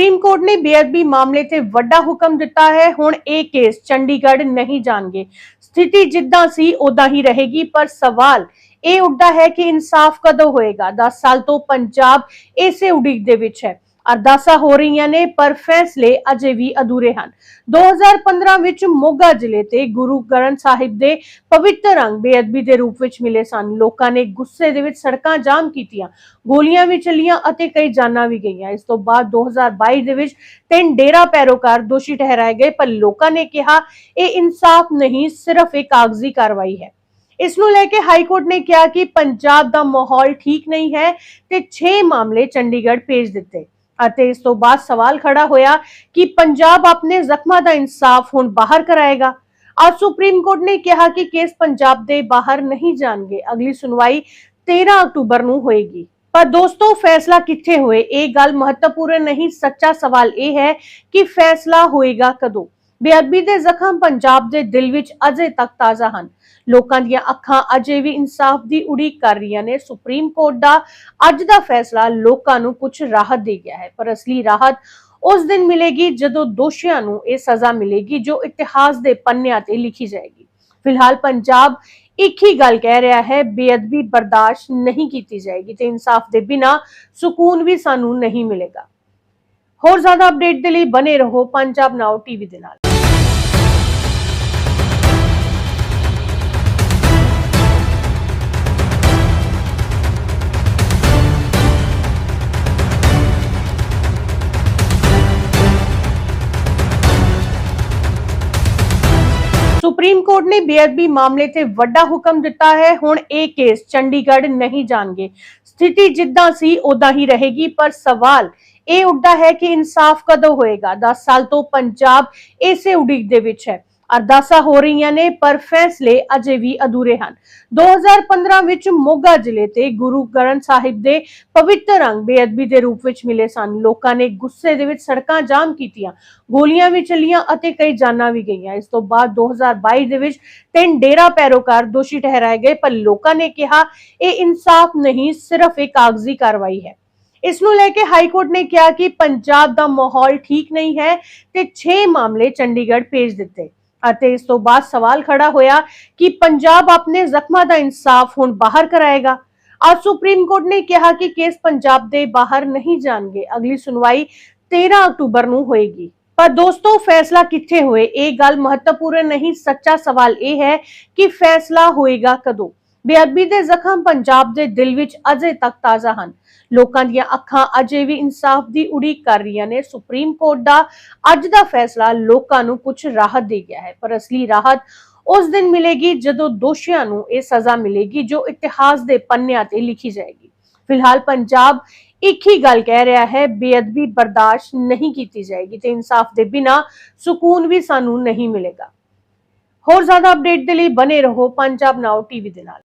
Supreme court ਨੇ ਬੇਅਦਬੀ ਮਾਮਲੇ ਤੇ ਵੱਡਾ ਹੁਕਮ ਦਿੱਤਾ ਹੈ। ਹੁਣ ਇਹ ਕੇਸ ਚੰਡੀਗੜ੍ਹ ਨਹੀਂ ਜਾਣਗੇ। ਸਥਿਤੀ ਜਿੱਦਾਂ ਸੀ ਉਦਾਂ ਹੀ ਰਹੇਗੀ, ਪਰ ਸਵਾਲ ਇਹ ਉੱਠਦਾ ਹੈ ਕਿ ਇਨਸਾਫ ਕਦੋਂ ਹੋਏਗਾ? 10 ਸਾਲ ਤੋਂ ਪੰਜਾਬ ਇਸੇ ਉਡੀਕ ਦੇ ਵਿੱਚ ਹੈ। ਅਰਦਾਸਾਂ ਹੋ ਰਹੀਆਂ ਨੇ, ਪਰ ਫੈਸਲੇ ਅਜੇ ਵੀ ਅਧੂਰੇ ਹਨ। 2015 ਵਿੱਚ ਮੋਗਾ ਜ਼ਿਲ੍ਹੇ ਤੇ ਗੁਰੂ ਗ੍ਰੰਥ ਸਾਹਿਬ ਦੇ ਪਵਿੱਤਰ ਅੰਗ ਬੇਅਦਬੀ ਦੇ ਰੂਪ ਵਿੱਚ ਮਿਲੇ ਸਨ। ਲੋਕਾਂ ਨੇ ਗੁੱਸੇ ਦੇ ਵਿੱਚ ਸੜਕਾਂ ਜਾਮ ਕੀਤੀਆਂ, ਗੋਲੀਆਂ ਵੀ ਚੱਲੀਆਂ ਅਤੇ ਕਈ ਜਾਨਾਂ ਵੀ ਗਈਆਂ। ਇਸ ਤੋਂ ਬਾਅਦ 2022 ਦੇ ਵਿੱਚ ਤਿੰਨ ਡੇਰਾ ਪੈਰੋਕਾਰ ਦੋਸ਼ੀ ਠਹਿਰਾਏ ਗਏ, ਪਰ ਲੋਕਾਂ ਨੇ ਕਿਹਾ, ਇਹ ਇਨਸਾਫ ਨਹੀਂ, ਸਿਰਫ ਇੱਕ ਕਾਗਜ਼ੀ ਕਾਰਵਾਈ ਹੈ। ਇਸ ਨੂੰ ਲੈ ਕੇ ਹਾਈ ਕੋਰਟ ਨੇ ਕਿਹਾ ਕਿ ਪੰਜਾਬ ਦਾ ਮਾਹੌਲ ਠੀਕ ਨਹੀਂ ਹੈ ਤੇ 6 ਮਾਮਲੇ ਚੰਡੀਗੜ੍ਹ ਭੇਜ ਦਿੱਤੇ। ਅਤੇ ਇਸ ਤੋਂ ਬਾਅਦ ਸਵਾਲ ਖੜਾ ਹੋਇਆ ਕਿ ਪੰਜਾਬ ਆਪਣੇ ਜ਼ਖਮਾਂ ਦਾ ਇਨਸਾਫ ਹੁਣ ਬਾਹਰ ਕਰਾਏਗਾ ਅੱਜ ਸੁਪਰੀਮ ਕੋਰਟ ਨੇ ਕਿਹਾ ਕਿ ਕੇਸ ਪੰਜਾਬ ਦੇ ਬਾਹਰ ਨਹੀਂ ਜਾਣਗੇ ਅਗਲੀ ਸੁਣਵਾਈ 13 ਅਕਤੂਬਰ ਨੂੰ ਹੋਏਗੀ ਪਰ ਦੋਸਤੋ ਫੈਸਲਾ ਕਿੱਥੇ ਹੋਏ ਇਹ ਗੱਲ ਮਹੱਤਵਪੂਰਨ ਨਹੀਂ ਸੱਚਾ ਸਵਾਲ ਇਹ ਹੈ ਕਿ ਫੈਸਲਾ ਹੋਏਗਾ ਕਦੋਂ ਬੇਅਦਬੀ ਦੇ ਜ਼ਖਮ ਪੰਜਾਬ ਦੇ ਦਿਲ ਵਿੱਚ ਅਜੇ ਤੱਕ ਤਾਜ਼ਾ ਹਨ। ਲੋਕਾਂ ਦੀਆਂ ਅੱਖਾਂ ਅਜੇ ਵੀ ਇਨਸਾਫ ਦੀ ਉਡੀਕ ਕਰ ਰਹੀਆਂ ਨੇ। ਸੁਪਰੀਮ ਕੋਰਟ ਦਾ ਅੱਜ ਦਾ ਫੈਸਲਾ ਲੋਕਾਂ ਨੂੰ ਕੁਝ ਰਾਹਤ ਦੇ ਗਿਆ ਹੈ, ਪਰ ਅਸਲੀ ਰਾਹਤ ਉਸ ਦਿਨ ਮਿਲੇਗੀ ਜਦੋਂ ਦੋਸ਼ੀਆਂ ਨੂੰ ਇਹ ਸਜ਼ਾ ਮਿਲੇਗੀ ਜੋ ਇਤਿਹਾਸ ਦੇ ਪੰਨਿਆਂ ਤੇ ਲਿਖੀ ਜਾਏਗੀ। ਫਿਲਹਾਲ ਪੰਜਾਬ ਇੱਕ ਹੀ ਗੱਲ ਕਹਿ ਰਿਹਾ ਹੈ, ਬੇਅਦਬੀ ਬਰਦਾਸ਼ਤ ਨਹੀਂ ਕੀਤੀ ਜਾਏਗੀ ਤੇ ਇਨਸਾਫ ਦੇ ਬਿਨਾ ਸਕੂਨ ਵੀ ਸਾਨੂੰ ਨਹੀਂ ਮਿਲੇਗਾ। ਹੋਰ ਜ਼ਿਆਦਾ ਅਪਡੇਟ ਦੇ ਲਈ ਬਨੇ ਰਹੋ ਪੰਜਾਬ ਨਾਓ ਟੀਵੀ ਦੇ ਨਾਲ। ਸੁਪਰੀਮ ਕੋਰਟ ਨੇ ਬੇਅਦਬੀ ਮਾਮਲੇ ਤੇ ਵੱਡਾ ਹੁਕਮ ਦਿੱਤਾ ਹੈ। ਹੁਣ ਇਹ ਕੇਸ ਚੰਡੀਗੜ੍ਹ ਨਹੀਂ ਜਾਣਗੇ। ਸਥਿਤੀ ਜਿੱਦਾਂ ਸੀ ਉਦਾਂ ਹੀ ਰਹੇਗੀ। ਪਰ ਸਵਾਲ ਇਹ ਉੱਠਦਾ ਹੈ ਕਿ ਇਨਸਾਫ ਕਦੋਂ ਹੋਏਗਾ? 10 ਸਾਲ ਤੋਂ ਪੰਜਾਬ ਇਸੇ ਉਡੀਕ ਦੇ ਵਿੱਚ ਹੈ। ਅਰਦਾਸਾਂ ਹੋ ਰਹੀਆਂ ਨੇ, ਪਰ ਫੈਸਲੇ ਅਜੇ ਵੀ ਅਧੂਰੇ ਹਨ। 2015 ਵਿੱਚ ਮੋਗਾ ਜ਼ਿਲ੍ਹੇ ਤੇ ਗੁਰੂ ਗ੍ਰੰਥ ਸਾਹਿਬ ਦੇ ਪਵਿੱਤਰ ਅੰਗ ਬੇਅਦਬੀ ਦੇ ਰੂਪ ਵਿੱਚ ਮਿਲੇ ਸਨ। ਲੋਕਾਂ ਨੇ ਗੁੱਸੇ ਦੇ ਵਿੱਚ ਸੜਕਾਂ ਜਾਮ ਕੀਤੀਆਂ, ਗੋਲੀਆਂ ਵੀ ਚੱਲੀਆਂ ਅਤੇ ਕਈ ਜਾਨਾਂ ਵੀ ਗਈਆਂ। ਇਸ ਤੋਂ ਬਾਅਦ 2022 ਦੇ ਵਿੱਚ ਤਿੰਨ ਡੇਰਾ ਪੈਰੋਕਾਰ ਦੋਸ਼ੀ ਠਹਿਰਾਏ ਗਏ, ਪਰ ਲੋਕਾਂ ਨੇ ਕਿਹਾ, ਇਹ ਇਨਸਾਫ ਨਹੀਂ, ਸਿਰਫ ਇੱਕ ਕਾਗਜ਼ੀ ਕਾਰਵਾਈ ਹੈ। ਇਸ ਨੂੰ ਲੈ ਕੇ ਹਾਈ ਕੋਰਟ ਨੇ ਕਿਹਾ ਕਿ ਪੰਜਾਬ ਦਾ ਮਾਹੌਲ ਠੀਕ ਨਹੀਂ ਹੈ ਤੇ 6 ਮਾਮਲੇ ਚੰਡੀਗੜ੍ਹ ਭੇਜ ਦਿੱਤੇ। ਅਤੇ ਇਸ ਤੋਂ ਬਾਅਦ ਸਵਾਲ ਖੜਾ ਹੋਇਆ ਕਿ ਪੰਜਾਬ ਆਪਣੇ ਜ਼ਖਮਾਂ ਦਾ ਇਨਸਾਫ ਹੁਣ ਬਾਹਰ ਕਰਾਏਗਾ। ਅੱਜ ਸੁਪਰੀਮ ਕੋਰਟ ਨੇ ਕਿਹਾ ਕਿ ਕੇਸ ਪੰਜਾਬ ਦੇ ਬਾਹਰ ਨਹੀਂ ਜਾਣਗੇ। ਅਗਲੀ ਸੁਣਵਾਈ 13 ਅਕਤੂਬਰ ਨੂੰ ਹੋਏਗੀ। ਪਰ ਦੋਸਤੋ, ਫੈਸਲਾ ਕਿੱਥੇ ਹੋਏ? ਇਹ ਗੱਲ ਮਹੱਤਵਪੂਰਨ ਨਹੀਂ। ਸੱਚਾ ਸਵਾਲ ਇਹ ਹੈ ਕਿ ਫੈਸਲਾ ਹੋਏਗਾ ਕਦੋਂ? ਬੇਅਦਬੀ ਦੇ ਜ਼ਖਮ ਪੰਜਾਬ ਦੇ ਦਿਲ ਵਿੱਚ ਅਜੇ ਤੱਕ ਤਾਜ਼ਾ ਹਨ। ਲੋਕਾਂ ਦੀਆਂ ਅੱਖਾਂ ਅਜੇ ਵੀ ਇਨਸਾਫ ਦੀ ਉਡੀਕ ਕਰ ਰਹੀਆਂ ਨੇ। ਸੁਪਰੀਮ ਕੋਰਟ ਦਾ ਅੱਜ ਦਾ ਫੈਸਲਾ ਲੋਕਾਂ ਨੂੰ ਕੁਝ ਰਾਹਤ ਦੇ ਗਿਆ ਹੈ, ਪਰ ਅਸਲੀ ਰਾਹਤ ਉਸ ਦਿਨ ਮਿਲੇਗੀ ਜਦੋਂ ਦੋਸ਼ੀਆਂ ਨੂੰ ਇਹ ਸਜ਼ਾ ਮਿਲੇਗੀ ਜੋ ਇਤਿਹਾਸ ਦੇ ਪੰਨਿਆਂ ਤੇ ਲਿਖੀ ਜਾਏਗੀ। ਫਿਲਹਾਲ ਪੰਜਾਬ ਇੱਕ ਹੀ ਗੱਲ ਕਹਿ ਰਿਹਾ ਹੈ, ਬੇਅਦਬੀ ਬਰਦਾਸ਼ਤ ਨਹੀਂ ਕੀਤੀ ਜਾਏਗੀ ਤੇ ਇਨਸਾਫ ਦੇ ਬਿਨਾ ਸਕੂਨ ਵੀ ਸਾਨੂੰ ਨਹੀਂ ਮਿਲੇਗਾ। ਹੋਰ ਜ਼ਿਆਦਾ ਅਪਡੇਟ ਦੇ ਲਈ ਬਨੇ ਰਹੋ ਪੰਜਾਬ ਨਾਓ ਟੀਵੀ ਦੇ ਨਾਲ।